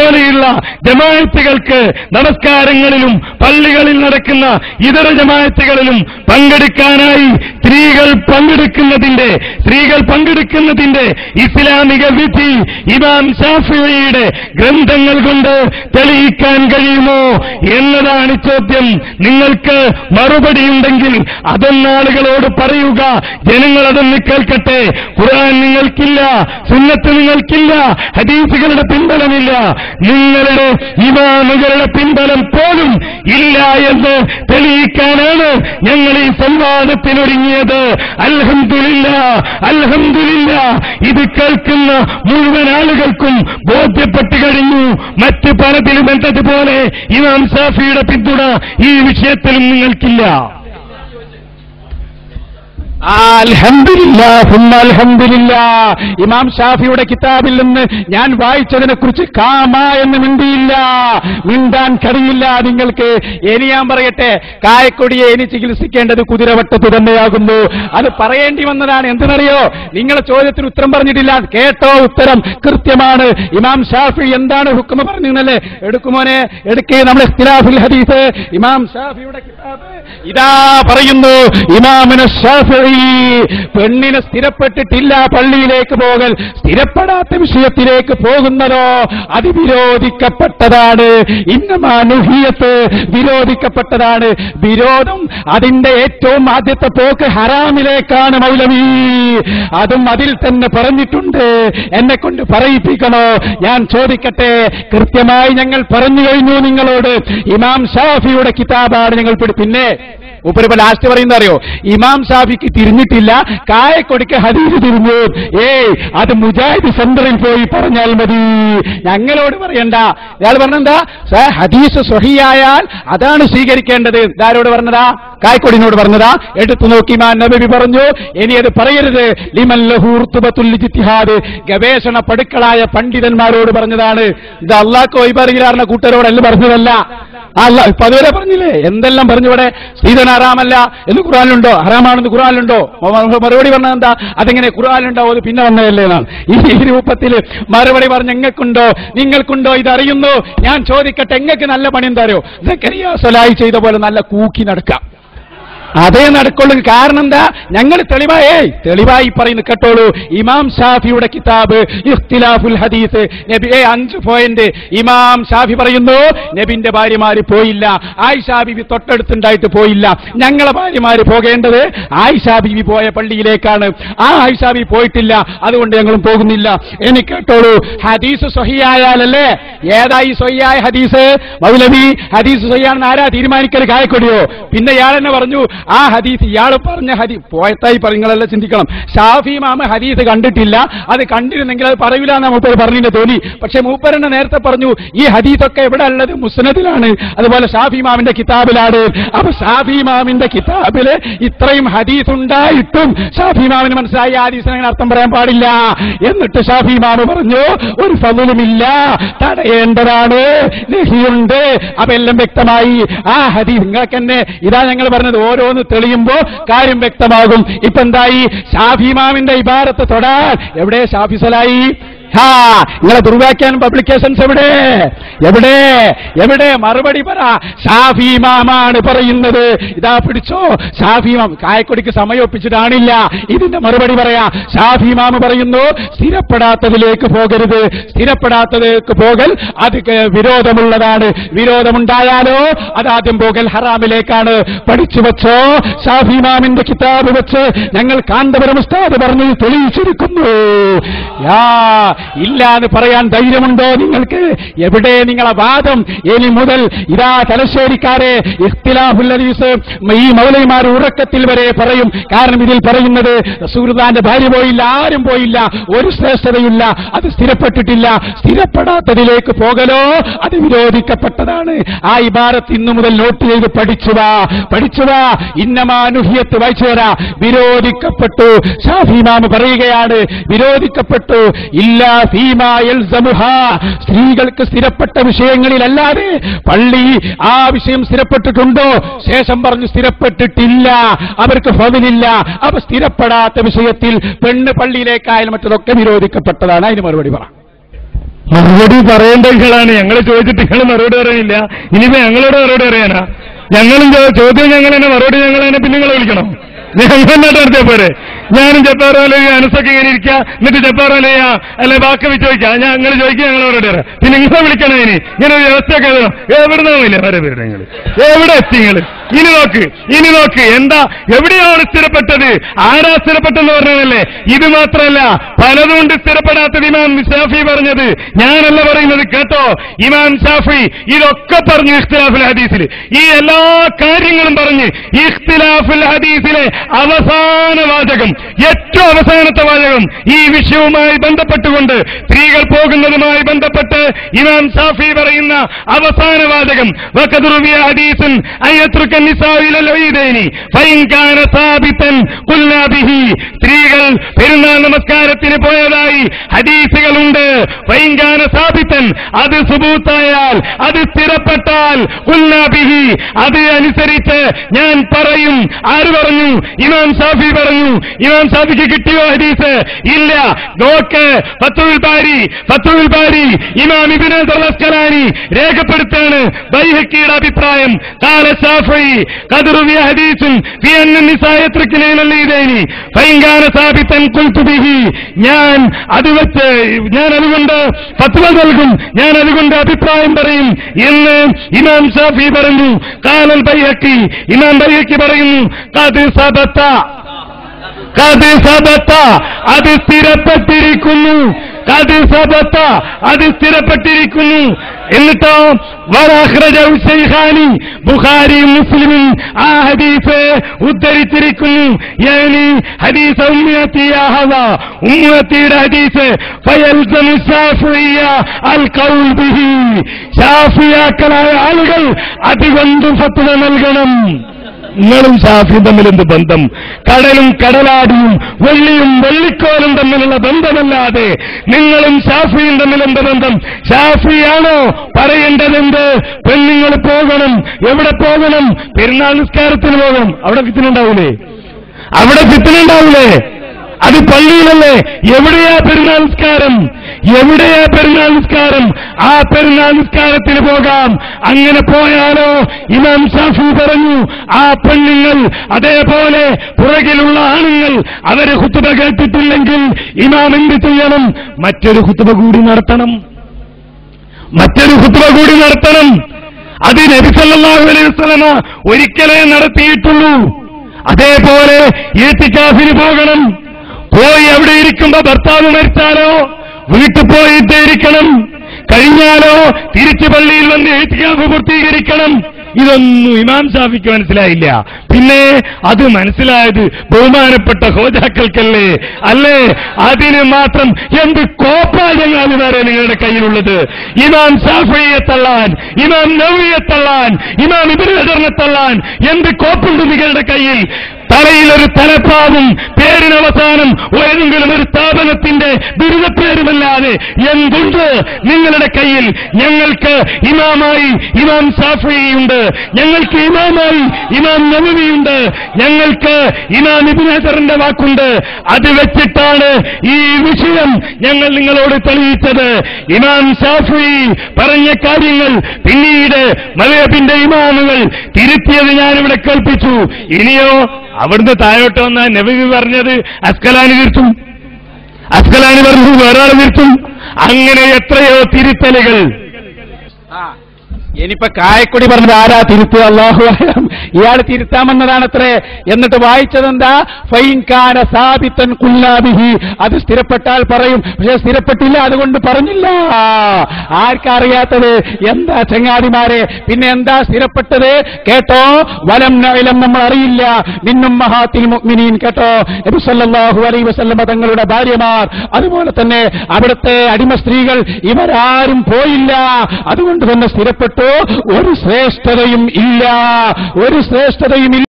അതുപോലെയുള്ള ജമാഅത്തുകൾക്ക് നമസ്കാരങ്ങളിലും പള്ളികളിൽ നടക്കുന്ന ഇതര ജമാഅത്തുകളിലും പങ്കെടുക്കാനായി സ്ത്രീകൾ പങ്കെടുക്കുന്നതിന്റെ സ്ത്രീകൾ പങ്കെടുക്കുന്നതിന്റെ ഇസ്ലാമിക വിധി ഇമാം ഷാഫിയുടെ ഗ്രന്ഥങ്ങൾ കൊണ്ട് തെളിയിക്കാൻ കഴിയുമോ എന്നതാണ് ചോദ്യം. നിങ്ങൾക്ക് മറുപടിയുണ്ടെങ്കിൽ അതൊന്നാളുകളോട് പറയുക. ജനങ്ങൾ അതൊന്ന് കേൾക്കട്ടെ. ഖുർആൻ നിങ്ങൾക്കില്ല സുന്നത്ത് നിങ്ങൾക്കില്ല ഹദീസുകളുടെ പിൻബലമില്ല. നിങ്ങളുടെ ഇമാമുകളുടെ പിൻബലം പോലും ഇല്ല എന്ന് തെളിയിക്കാനാണ് ഞങ്ങൾ ഈ സംവാദത്തിനൊരുങ്ങിയത്. അൽഹംദുലില്ല അൽഹംദുലില്ല. ഇത് കേൾക്കുന്ന മുഴുവൻ ആളുകൾക്കും ബോധ്യപ്പെട്ടു കഴിഞ്ഞു. മറ്റ് പലതിലും എന്നതുപോലെ ഇമാം സാഫിയുടെ പിന്തുണ ഈ വിഷയത്തിലും നിങ്ങൾക്കില്ല. ഇമാം ഷാഫിയുടെ കിതാബിൽ നിന്ന് ഞാൻ വായിച്ചതിനെ കുറിച്ച് കാമ എന്ന് മിണ്ടിയില്ല. മിണ്ടാൻ കഴിയില്ല നിങ്ങൾക്ക്. ഇനി ഞാൻ പറയട്ടെ കായക്കൊടിയെ ഇനി ചികിത്സിക്കേണ്ടത് കുതിരവട്ടത്ത് തന്നെയാകുന്നു. അത് പറയേണ്ടി വന്നതാണ്. എന്തിനറിയോ? നിങ്ങളെ ചോദ്യത്തിന് ഉത്തരം പറഞ്ഞിട്ടില്ല. കേട്ടോ ഉത്തരം. കൃത്യമാണ്. ഇമാം ഷാഫി എന്താണ് ഹുക്കുമ പറഞ്ഞല്ലേ എടുക്കുമോനെ എടുക്കേ ഹദീസ്. ഇമാം ഷാഫിയുടെ കിതാബ് ഇതാ പറയുന്നു. ഇമാമിന് ഷാഫി പെണ്ണിന് സ്ഥിരപ്പെട്ടിട്ടില്ല പള്ളിയിലേക്ക് പോകൽ. സ്ഥിരപ്പെടാത്ത വിഷയത്തിലേക്ക് പോകുന്നതോ അത് വിരോധിക്കപ്പെട്ടതാണ് ഇന്നമാനുഹിയത്ത് വിരോധിക്കപ്പെട്ടതാണ്. വിരോധം അതിന്റെ ഏറ്റവും ആദ്യത്തെ പോക്ക് ഹറാമിലേക്കാണ് മൗലവി. അതും അതിൽ തന്നെ പറഞ്ഞിട്ടുണ്ട്. എന്നെ കൊണ്ട് പറയിപ്പിക്കണോ? ഞാൻ ചോദിക്കട്ടെ. കൃത്യമായി ഞങ്ങൾ പറഞ്ഞു കഴിഞ്ഞു നിങ്ങളോട്. ഇമാം ഷാഫിയുടെ കിതാബാണ് ഞങ്ങൾ പിടി പിന്നെ ഉപ്പരിപ്പ ലാസ്റ്റ് പറയുന്ന അറിയോ? ഇമാം ഷാഫിക്ക് തിരിഞ്ഞിട്ടില്ല കായക്കൊടിക്ക് ഹദീസ് തിരിഞ്ഞു. ഏയ് അത് മുജാഹിദ് സെന്ററിൽ പോയി പറഞ്ഞാൽ മതി. ഞങ്ങളോട് പറയണ്ട. ഇയാൾ പറഞ്ഞെന്താ? ഹദീസ് സ്വഹിയായാൽ അതാണ് സ്വീകരിക്കേണ്ടത്. ഇതാരോട് പറഞ്ഞതാ? കായക്കൊടിനോട് പറഞ്ഞതാ? എടുത്തു നോക്കി മാൻ നബി പറഞ്ഞു. ഇനി അത് പറയരുത്. ലിമൽ ലഹൂർത്തുബത്തുൽ ഇജ്തിഹാദ്. ഗവേഷണ പടുക്കളായ പണ്ഡിതന്മാരോട് പറഞ്ഞതാണ്. ഇത് അള്ളാഹ് ഒയ്ബറിയിലാർന്ന കൂട്ടരോടല്ല പറഞ്ഞതല്ല. അല്ല ഇപ്പൊ അതുവരെ പറഞ്ഞില്ലേ? എന്തെല്ലാം പറഞ്ഞിവിടെ സ്ത്രീധന ഹറാമല്ല എന്ന് ഖുറാനിലുണ്ടോ ഹറാമാണെന്ന് ഖുറാനിലുണ്ടോ മ- മറുപടി പറഞ്ഞത് എന്താ? അതെങ്ങനെ ഖുറാനുണ്ടോ അത് പിന്നെ വന്നതല്ലേ എന്നാണ് ഈ രൂപത്തിൽ മറുപടി പറഞ്ഞ എങ്ങൾക്കുണ്ടോ നിങ്ങൾക്കുണ്ടോ? ഇതറിയുന്നു. ഞാൻ ചോദിക്കട്ടെ എങ്ങക്ക് നല്ല പണി എന്താ അറിയോ? സലായി ചെയ്ത പോലെ നല്ല കൂക്കി നടക്കാം. അതേ നടക്കുള്ളൂ. കാരണം എന്താ? ഞങ്ങൾ തെളിവായേ തെളിവായി പറയുന്നു കേട്ടോളൂ. ഇമാം ഷാഫിയുടെ കിതാബ് ഇഖ്തിലാഫുൽ ഹദീസ്. നബിയെ അഞ്ച് പോയിന്റ് ഇമാം ഷാഫി പറയുന്നു നബിന്റെ ഭാര്യമാര് പോയില്ല. ആയിഷാ ബിബി തൊട്ടടുത്തുണ്ടായിട്ട് പോയില്ല. ഞങ്ങളെ ഭാര്യമാര് പോകേണ്ടത് ആയിഷാ ബിബി പോയ പള്ളിയിലേക്കാണ്. ആ ആയിഷാ ബിബി പോയിട്ടില്ല. അതുകൊണ്ട് ഞങ്ങളും പോകുന്നില്ല. എനിക്ക് കേട്ടോളൂ. ഹദീസ് സൊഹിയായാലല്ലേ ഏതായി സൊഹിയായ ഹദീസ്? മൗലവി ഹദീസ് സൊഹിയാണെന്ന് ആരാ തീരുമാനിക്കൽ കായക്കൊടിയോ പിന്നെ ഇയാൾ തന്നെ പറഞ്ഞു ആ ഹദീസ് ഇയാൾ പറഞ്ഞ ഹദീസ് പോയത്തായി പറയുങ്ങളെല്ലാം ചിന്തിക്കണം. ഷാഫി മാമ ഹദീസ് കണ്ടിട്ടില്ല. അത് കണ്ടിരുന്നെങ്കിൽ അത് പറയില്ല എന്ന് മൂപ്പർ പറഞ്ഞിട്ട് തോന്നി. പക്ഷെ മൂപ്പരനെ നേരത്തെ പറഞ്ഞു ഈ ഹദീസൊക്കെ എവിടെ ഉള്ളത്? മുസ്നദിലാണ്. അതുപോലെ ഷാഫി മാമിന്റെ കിതാബിലാണ്. അപ്പൊ ഷാഫി മാമിന്റെ കിതാബിൽ ഇത്രയും ഹദീസ് ഉണ്ടായിട്ടും ഷാഫി മാമിന് മനസ്സിലായി ആ ഹദീസിന് അർത്ഥം പറയാൻ പാടില്ല. എന്നിട്ട് ഷാഫി മാമ പറഞ്ഞു ഒരു ഫലുമില്ല തടയേണ്ടതാണ്. അപ്പൊ എല്ലാം വ്യക്തമായി ആ ഹദീസ് നിങ്ങൾക്ക് തന്നെ ഇതാ ഞങ്ങൾ പറഞ്ഞത് ഓരോന്ന് തെളിയുമ്പോ കാര്യം വ്യക്തമാകും. ഇപ്പൊ എന്തായി ഷാഫി ഇമാമിന്റെ ഇബാരത്ത് തൊടാൻ. എവിടെ ഷാഫി സലായി ഹാ നിങ്ങളെ ദുർവ്യാഖ്യാനം പബ്ലിക്കേഷൻസ് എവിടെ? എവിടെ? എവിടെ? മറുപടി പറ. ഷാഫി പറയുന്നത്. ഇതാ പിടിച്ചോ. ഷാഫി കായക്കൊടിക്ക് സമയൊപ്പിച്ചിട്ടാണില്ല ഇതിന്റെ മറുപടി പറയാ. ഷാഫി മാമ പറയുന്നു സ്ഥിരപ്പെടാത്തതിലേക്ക് പോകരുത്. സ്ഥിരപ്പെടാത്തതിലേക്ക് പോകൽ അത് വിരോധമുള്ളതാണ്. വിരോധമുണ്ടായാലോ അതാദ്യം പോകൽ ഹറാമിലേക്കാണ്. പഠിച്ചു വെച്ചോ? ഷാഫി മാമിന്റെ കിതാബ് വെച്ച് ഞങ്ങൾ കാന്തപുരം ഉസ്താദ് പറഞ്ഞു തെളിയിച്ചിരിക്കുന്നു. യാ ഇല്ല എന്ന് പറയാൻ ധൈര്യമുണ്ടോ നിങ്ങൾക്ക്? എവിടെ നിങ്ങളെ വാദം? ഇനി മുതൽ ഇതാ തലശ്ശേരിക്കാരെ ഇഖ്തിലാഫുൽ ഈ മൗലൈമാർ ഉറക്കത്തിൽ വരെ പറയും. കാരണം ഇതിൽ പറയുന്നത് റസൂലുള്ളാന്റെ ഭാര്യ പോയില്ല ആരും പോയില്ല ഒരു ശ്രേഷ്ഠതയില്ല അത് സ്ഥിരപ്പെട്ടിട്ടില്ല. സ്ഥിരപ്പെടാത്തതിലേക്ക് പോകലോ? അത് വിരോധിക്കപ്പെട്ടതാണ്. ആ ഇബാരത്ത് ഇന്നു മുതൽ നോട്ട് ചെയ്ത് പഠിച്ചുവാ പഠിച്ചുവാ ഇന്നമാനുഹിയത്ത് വായിച്ചു തരാ വിരോധിക്കപ്പെട്ടു. ഷാഫിമാമ് പറയുകയാണ് വിരോധിക്കപ്പെട്ടു. ഇല്ല സ്ത്രീകൾക്ക് സ്ഥിരപ്പെട്ട വിഷയങ്ങളിലല്ലാതെ പള്ളി ആ വിഷയം സ്ഥിരപ്പെട്ടിട്ടുണ്ടോ? ശേഷം പറഞ്ഞു സ്ഥിരപ്പെട്ടിട്ടില്ല. അവർക്ക് ഫതിലില്ല അപ്പൊ സ്ഥിരപ്പെടാത്ത വിഷയത്തിൽ പെണ്ണ് പള്ളിയിലേക്കായാലും മറ്റതൊക്കെ നിരോധിക്കപ്പെട്ടതാണ് അതിന് മറുപടി പറ. മറുപടി പറയേണ്ട നിങ്ങളാണ് ഞങ്ങൾ ചോദിച്ചിട്ട് നിങ്ങൾ മറുപടി പറയുന്നില്ല ഇനിയിപ്പോ ഞങ്ങളോട് മറുപടി പറയാനാ? ഞങ്ങളും ചോദ്യം ഞങ്ങൾ തന്നെ മറുപടി ഞങ്ങൾ തന്നെ പിന്നെ നിങ്ങളെ വിളിക്കണം? നടത്തിയ പോരെ. ഞാനും ജപ്പാറോലെ അനസൊക്കെ ഇങ്ങനെ ഇരിക്കുക എന്നിട്ട് ജപ്പാറോലെ അല്ലെ ബാക്കി വെച്ച് ചോദിക്കാം. ഞാൻ നിങ്ങൾ ചോദിക്കുക ഞങ്ങൾ അവരോട് പിന്നെ നിങ്ങളെ വിളിക്കണം ഇനി? ഇങ്ങനെ ഒരു വ്യവസ്ഥയൊക്കെ എവിടെ നിന്നില്ല വരെ പേര് നിങ്ങൾ? എവിടെ എത്തി നിങ്ങൾ? ഇനി നോക്ക് ഇനി നോക്ക് എന്താ എവിടെയാണ് സ്ഥിരപ്പെട്ടത്? ആരാ സ്ഥിരപ്പെട്ടെന്ന് പറഞ്ഞതല്ലേ ഇത് മാത്രമല്ല പലതുകൊണ്ട് സ്ഥിരപ്പെടാത്തത് ഇമാം ഷാഫി പറഞ്ഞത്. ഞാനല്ല പറയുന്നത് കേട്ടോ. ഇമാം ഷാഫി ഇതൊക്കെ പറഞ്ഞു ഇഖ്തിലാഫുൽ ഹദീസിൽ ഈ എല്ലാ കാര്യങ്ങളും പറഞ്ഞ് ഇഖ്തിലാഫുൽ ഹദീസിലെ അവസാന വാചകം ഏറ്റവും അവസാനത്തെ വാചകം ഈ വിഷയവുമായി ബന്ധപ്പെട്ടുകൊണ്ട് സ്ത്രീകൾ പോകുന്നതുമായി ബന്ധപ്പെട്ട് ഇമാം ഷാഫി പറയുന്ന അവസാന വാചകം ഹദീസൻ ഹദീസുൻ സ്ത്രീകൾ പെരുന്നാൾ നമസ്കാരത്തിന് പോയതായി ഹദീസുകളുണ്ട്. വൈങ്കാന സാബിത്തൻ. അത് സുബൂത്തായാൽ അത് സ്ഥിരപ്പെട്ടാൽ കുല്ലാബിഹി. അത് അനുസരിച്ച് ഞാൻ പറയും. ആര് പറഞ്ഞു? ഇമാം സാഫി പറഞ്ഞു. ഇമാം സാഫിക്ക് കിട്ടിയോ ഹദീസ്? ഇല്ല. നോക്ക്. പത്തുവിൽ പാരി പത്തുവിൽ പാരി ഇമാം ഇബിനെ ദർവസ്കലാനി രേഖപ്പെടുത്താണ് ബൈഹക്കിയുടെ അഭിപ്രായം. കാല സാഫി الشافعي قد روي حديث في أن النساء يتركن إلى الإيدين فإن كان ثابتا قلت به ഞാൻ അത് വെച്ച് ഞാൻ അതുകൊണ്ട് ഫത്വ നൽകും ഞാൻ അതുകൊണ്ട് അഭിപ്രായം പറയും എന്ന് ഇമാം ഷാഫി പറഞ്ഞു കാലൽ ബൈഹക്കി ഇമാം ബൈഹക്കി പറയുന്നു കത് സബത്ത കത് സബത്ത അത് സ്ഥിരപ്പെട്ടിരിക്കുന്നു കത് സബത്ത അത് സ്ഥിരപ്പെട്ടിരിക്കുന്നു. എന്നിട്ടോ ബുഖാരിയും മുസ്ലിമും ആ ഹദീസ് ഉദ്ധരിച്ചിരിക്കുന്നു. ഹദീസ് ഉമ്മത്തിയുടെ ഹദീസ് ഷാഫിയാക്കളായ ആളുകൾ അതുകൊണ്ട് ഫത്വ നൽകണം. നിങ്ങളും ഷാഫിയും തമ്മിൽ എന്ത് ബന്ധം? കടലും കടലാടിയും വെള്ളിയും വെള്ളിക്കോലും തമ്മിലുള്ള ബന്ധമല്ലാതെ നിങ്ങളും ഷാഫിയും തമ്മിൽ എന്ത് ബന്ധം? ഷാഫിയാണോ പറയേണ്ടതെന്ത്? പെണ്ണുങ്ങൾ പോകണം. എവിടെ പോകണം? പെരുന്നാൾ നിസ്കാരത്തിന് പോകണം. അവിടെ ഫിത്തിനുണ്ടാവൂലേ അവിടെ ഫിത്തിനുണ്ടാവൂലേ അത് പള്ളിയിലല്ലേ? എവിടെയാ പെരുന്നാൾ നിസ്കാരം എവിടെയാ പെരുന്നാൾ നിസ്കാരം ആ പെരുന്നാൾ നിസ്കാരത്തിന് പോകാം. അങ്ങനെ പോയാലോ? ഇമാം ഷാഫി പറഞ്ഞു ആ പെണ്ണുങ്ങൾ അതേപോലെ പുറകിലുള്ള ആണുങ്ങൾ അവരെ കുത്തുപ കേട്ടിട്ടില്ലെങ്കിൽ ഇമാം എന്ത് ചെയ്യണം? മറ്റൊരു കുത്തുപ കൂടി നടത്തണം. മറ്റൊരു കുത്തുപ കൂടി നടത്തണം. അത് നബി സല്ലല്ലാഹു അലൈഹി ഒരിക്കലേ നടത്തിയിട്ടുള്ളൂ. അതേപോലെ ഏത്തിക്കാഫിന് പോകണം. പോയി അവിടെ ഇരിക്കുമ്പോ ഭർത്താവ് മരിച്ചാലോ? വീട്ടിൽ പോയി ഇരിക്കണം. കഴിഞ്ഞാലോ? തിരിച്ചു പള്ളിയിൽ വന്ന് ഈത്തിക്കാഫ് പൂർത്തീകരിക്കണം. ഇതൊന്നും ഇമാം ഷാഫിക്ക് മനസ്സിലായില്ല. പിന്നെ അത് മനസ്സിലായത് ബഹുമാനപ്പെട്ട ഹോജാക്കൾക്കല്ലേ? അല്ലേ? അതിന് മാത്രം എന്ത് കോപ്പാഴങ്ങാതി വേറെ നിങ്ങളുടെ കയ്യിലുള്ളത്? ഇമാം ഷാഫിയെ തള്ളാൻ ഇമാം നവിയെ തള്ളാൻ ഇമാം ഇബിനെ തള്ളാൻ എന്ത് കോപ്പുണ്ട് നിങ്ങളുടെ കയ്യിൽ? തലയിലൊരു തലപ്പാവും പേരിനവസാനം ഏതെങ്കിലും ഒരു സ്ഥാപനത്തിന്റെ ബിരുദപ്പേരുമല്ലാതെ എന്തുണ്ട്? നിങ്ങളുടെ കയ്യിൽ ഞങ്ങൾക്ക് ഇമാമായി ഇമാം സാഫിയുണ്ട് ഞങ്ങൾക്ക് ഇമാമായി ഇമാം നബവിയുണ്ട് ഞങ്ങൾക്ക് ഇമാം ഇബിനേസറിന്റെ വാക്കുണ്ട്. അത് വെച്ചിട്ടാണ് ഈ വിഷയം ഞങ്ങൾ നിങ്ങളോട് തെളിയിച്ചത്. ഇമാം സാഫി പറഞ്ഞ കാര്യങ്ങൾ പിന്നീട് മലയപ്പിന്റെ ഇമാമുകൾ തിരുത്തിയത് ഞാനിവിടെ കേൾപ്പിച്ചു. ഇനിയോ അവിടുന്ന് താഴോട്ട് വന്ന നബി പറഞ്ഞത് അസ്കലാനി തീർത്തും. അസ്കലാനി പറഞ്ഞു വേറൊരാൾ തീർത്തും. അങ്ങനെ എത്രയോ തിരുത്തലുകൾ. ഇനിയിപ്പോ കായക്കൊടി പറഞ്ഞത് ആരാ? തിരുത്തുക അള്ളാഹു. ഇയാൾ തിരുത്താമെന്നതാണത്രേ. എന്നിട്ട് വായിച്ചതെന്താ? ഫൈൻകാന സാബിത്തൻ കുല്ലാബിഹി. അത് സ്ഥിരപ്പെട്ടാൽ പറയും. പക്ഷെ സ്ഥിരപ്പെട്ടില്ല അതുകൊണ്ട് പറഞ്ഞില്ല. ആർക്കറിയാത്തത്? എന്താ ചങ്ങാതിമാരെ? പിന്നെ എന്താ സ്ഥിരപ്പെട്ടത്? കേട്ടോ? വലം നയിലം നമ്മൾ അറിയില്ല. നിന്നും മഹാത്തിൽ മുഅ്മിനീൻ. കേട്ടോ? നബി സല്ലല്ലാഹു അലൈഹി വസല്ലമ തങ്ങളുടെ ഭാര്യമാർ. അതുപോലെ തന്നെ അവിടുത്തെ അടിമ സ്ത്രീകൾ ഇവരാരും പോയില്ല. അതുകൊണ്ട് തന്നെ സ്ഥിരപ്പെട്ടു? ഒരു ശ്രേഷ്ഠതയും ഇല്ല. ഒരു ശ്രേഷ്ഠതയും ഇല്ല